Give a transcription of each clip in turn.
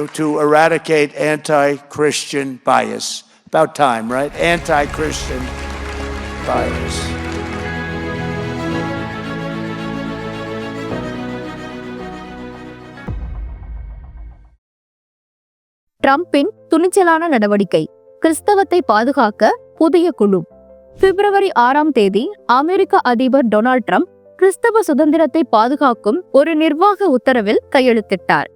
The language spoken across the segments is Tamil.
to eradicate anti Christian bias. About time, right? Anti Christian bias. ட்ரம்பின் துணிச்சலான நடவடிக்கை கிறிஸ்தவத்தை பாதுகாக்க புதிய குழு பிப்ரவரி ஆறாம் தேதி அமெரிக்க அதிபர் டொனால்ட் ட்ரம்ப் கிறிஸ்தவ சுதந்திரத்தை பாதுகாக்கும் ஒரு நிர்வாக உத்தரவில் கையெழுத்திட்டார்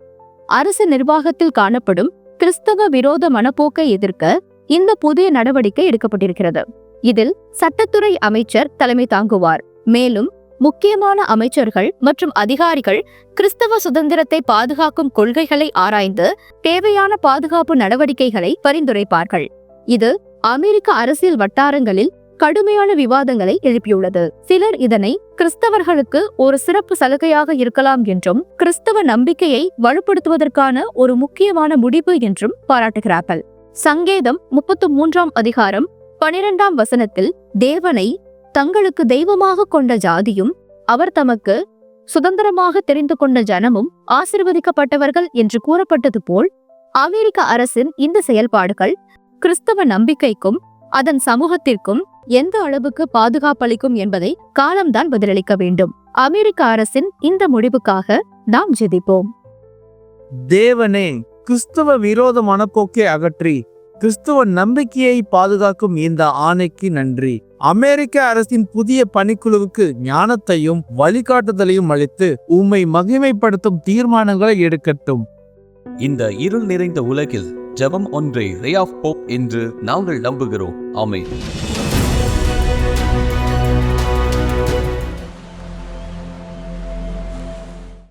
அரசு நிர்வாகத்தில் காணப்படும் கிறிஸ்தவ விரோத மனப்போக்கை எதிர்க்க இந்த புதிய நடவடிக்கை எடுக்கப்பட்டிருக்கிறது. இதில் சட்டத்துறை அமைச்சர் தலைமை தாங்குவார். மேலும் முக்கியமான அமைச்சர்கள் மற்றும் அதிகாரிகள் கிறிஸ்தவ சுதந்திரத்தை பாதுகாக்கும் கொள்கைகளை ஆராய்ந்து தேவையான பாதுகாப்பு நடவடிக்கைகளை பரிந்துரைப்பார்கள். இது அமெரிக்க அரசியல் வட்டாரங்களில் கடுமையான விவாதங்களை எழுப்பியுள்ளது. சிலர் இதனை கிறிஸ்தவர்களுக்கு ஒரு சிறப்பு சலுகையாக இருக்கலாம் என்றும் கிறிஸ்தவ நம்பிக்கையை வலுப்படுத்துவதற்கான ஒரு முக்கியமான முடிவு என்றும் பாராட்டுகிறார்கள். சங்கேதம் முப்பத்து மூன்றாம் அதிகாரம் பனிரெண்டாம் வசனத்தில் தேவனை தங்களுக்கு தெய்வமாக கொண்ட ஜாதியும் அவர் தமக்கு சுதந்திரமாக தெரிந்து கொண்ட ஜனமும் ஆசிர்வதிக்கப்பட்டவர்கள் என்று கூறப்பட்டது போல் அமெரிக்க அரசின் இந்த செயல்பாடுகள் கிறிஸ்தவ நம்பிக்கைக்கும் அதன் சமூகத்திற்கும் எந்த அளவுக்கு பாதுகாப்பளிக்கும் என்பதை காலம்தான் பதிலளிக்க வேண்டும். அமெரிக்க அரசின் இந்த முடிவுக்காக நாம் ஜெதிப்போம் தேவனே கிறிஸ்துவ விரோத மனப்போக்கை அகற்றி கிறிஸ்துவ நம்பிக்கையை பாதுகாக்கும் இந்த ஆணைக்கு நன்றி. அமெரிக்க அரசின் புதிய பணிக்குழுவுக்கு ஞானத்தையும் வழிகாட்டுதலையும் அளித்து உம்மை மகிமைப்படுத்தும் தீர்மானங்களை எடுக்கட்டும். இந்த இருள் நிறைந்த உலகில் ஜெபம் ஒன்றே ரே ஆஃப் போப் என்று நாங்கள் நம்புகிறோம். Thank you